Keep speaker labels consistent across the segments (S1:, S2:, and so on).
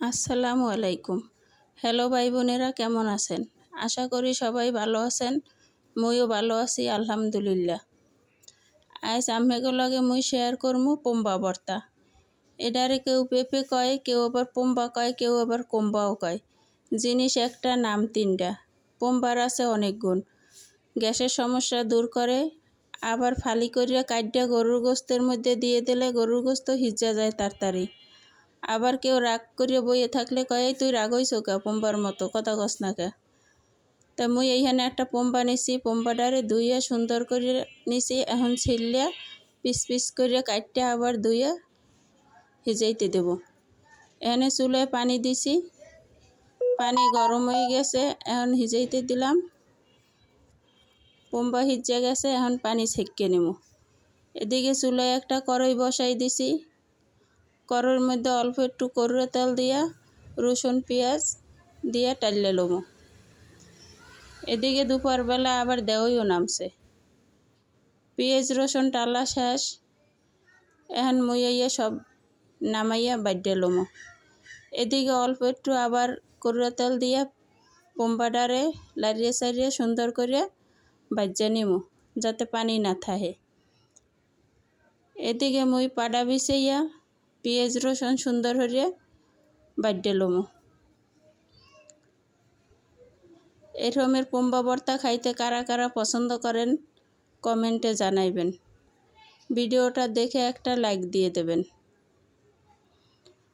S1: আসসালামু আলাইকুম। হ্যালো ভাই বোনেরা, কেমন আছেন? আশা করি সবাই ভালো আছেন। মুইও ভালো আছি, আলহামদুলিল্লাহ। আজ আমেগো লগে মুই শেয়ার করমু পোম্বা বর্তা এডারে কেউ পেঁপে কয়, কেউ আবার পোম্বা কয়, কেউ আবার কোম্বাও কয়। জিনিস একটা, নাম তিনটা। পোম্বার আছে অনেক গুণ। গ্যাসের সমস্যা দূর করে। আবার ফালি করিয়া কাটিয়া গরুর গোস্তের মধ্যে দিয়ে দিলে গরুর গোস্ত হিজা যায় তাড়াতাড়ি। আবার কেউ রাগ করিয়া বইয়ে থাকলে কয়, "এই তুই রাগ হইছ কা পম্বার মতো? কথা কস না কে? তা মুই এইখানে একটা পম্পা নিছি পম্পাটারে ধুইয়া সুন্দর করে নিছি, এখন ছিললিয়া পিস পিস করিয়া কাটিয়া আবার ধুইয়া ভিজাইতে দেব। এখানে চুলায় পানি দিছি, পানি গরম হয়ে গেছে, এখন ভিজাইতে দিলাম। পম্পা হিজা গেছে, এখন পানি ছেঁকে নেব। এদিকে চুলায় একটা কড়াই বসাই দিছি। কড়াইয়ের মধ্যে অল্প একটু করুয়া তেল দিয়া, রসুন, পেঁয়াজ দিয়া টাইলে লবো। এদিকে দুপুরবেলা আবার দেওয়াইও নামছে। পেঁয়াজ, রসুন টালা শেষ। এখন মুইয়া সব নামাইয়া বাড্ডে লমো এদিকে অল্প একটু আবার করুয়া তেল দিয়া পোম্বাডারে লাড়িয়ে সারিয়ে সুন্দর করে বাজ্যা নিমু, যাতে পানি না থাকে এদিকে মুই পাডা বিছাইয়া পেঁয়াজ, রসুন সুন্দর হরিয়া বাড্ডে লমু এরকমের পোম্বা ভর্তা খাইতে কারা কারা পছন্দ করেন, কমেন্টে জানাইবেন। ভিডিওটা দেখে একটা লাইক দিয়ে দেবেন।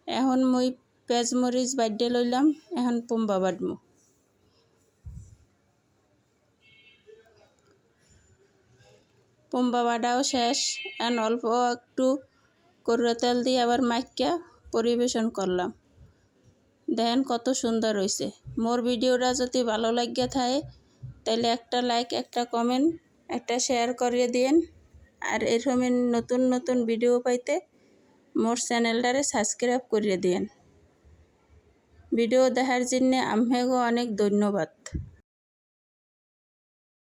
S1: এখন মুই পেঁয়াজ মরিচ বাড্ডে লইলাম, এখন পোম্বা বাটমু পোম্বা বাটাও শেষ, এখন অল্প একটু করুয়া তেল দিয়ে আবার মাইকা পরিবেশন করলাম। দেখেন কত সুন্দর হয়েছে মোর ভিডিওটা যদি ভালো লাগিয়া থাকে তাহলে একটা লাইক, একটা কমেন্ট, একটা শেয়ার করিয়ে দিন আর এরকমের নতুন নতুন ভিডিও পাইতে মোর চ্যানেলটারে সাবস্ক্রাইব করিয়ে দিন ভিডিও দেখার জন্যে আমেগো অনেক ধন্যবাদ।